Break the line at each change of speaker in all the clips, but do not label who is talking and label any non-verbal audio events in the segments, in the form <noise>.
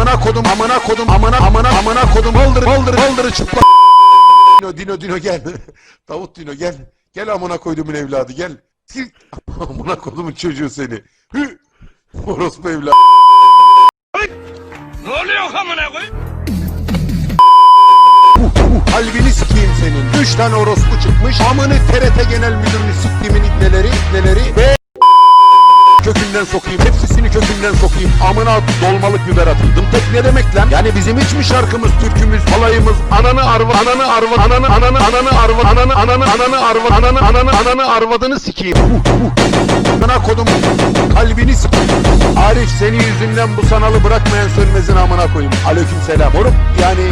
amına kodum amına kodum amına amına amına kodum baldır baldır baldır çıplak. Dino Dino Dino gel. <laughs> Davut Dino gel. Gel amına koydumun evladı gel. Sil. <laughs> Amına kodumun çocuğu seni. Hü. Orospu evladı.
Ne oluyor amına koy?
Kalbini sikeyim senin. Üç tane orospu çıkmış. Amını TRT Genel Müdürünü siktiğimin ibneleri, ibneleri ve kökünden sokayım. Hepsini kökünden sokayım. Amına dolmalık biber atıldım. Tek ne demek lan? Yani bizim hiç mi şarkımız, türkümüz, halayımız, ananı arva, ananı arva, ananı ananı ananı arva, ananı ananı ananı arva, ananı ananı ananı arvadını sikeyim. Amına kodum kalbini sikeyim. Arif senin yüzünden bu sanalı bırakmayan sönmezin amına koyayım. Aleyküm selam. Moruk yani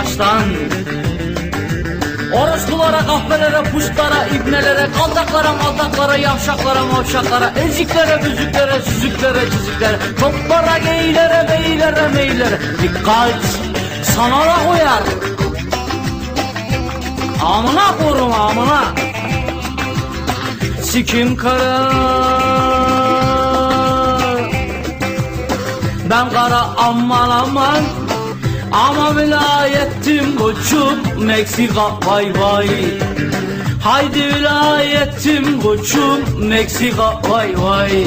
yavaştan Orospulara, kahvelere, puşlara, ibnelere, kaldaklara, maldaklara, yavşaklara, mavşaklara, eziklere, büzüklere, süzüklere, çiziklere, toplara, geylere, beylere, meylere. Dikkat! Sana da koyar. Amına korum amına. Sikim kara. Ben kara aman aman ama vilayetim koçum Meksika vay vay. Haydi vilayetim koçum Meksika vay vay.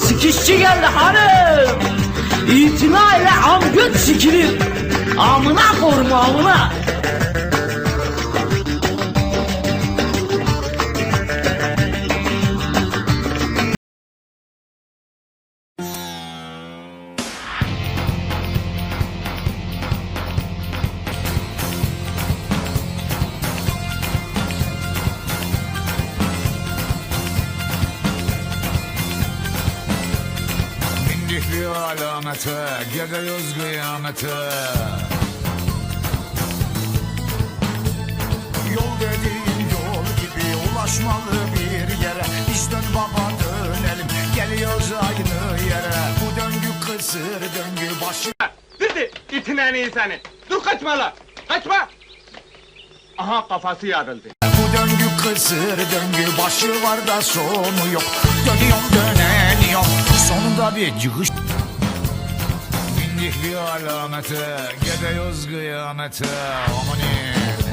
Sikişçi geldi hanım. İtina ile am göt sikilir Amına korum amına
Bir alamete, gidiyoruz kıyamete. Yol dediğin yol gibi ulaşmalı bir yere. Biz dön baba dönelim, geliyoruz aynı yere. Bu döngü kısır döngü başı.
Dedi itin en seni. Dur kaçma la. Kaçma. Aha kafası yarıldı.
Bu döngü kısır döngü başı var da sonu yok. Dönüyorum döneniyorum, bir çıkış. Bindik bir alamete, gidiyoruz kıyamete. Amanin.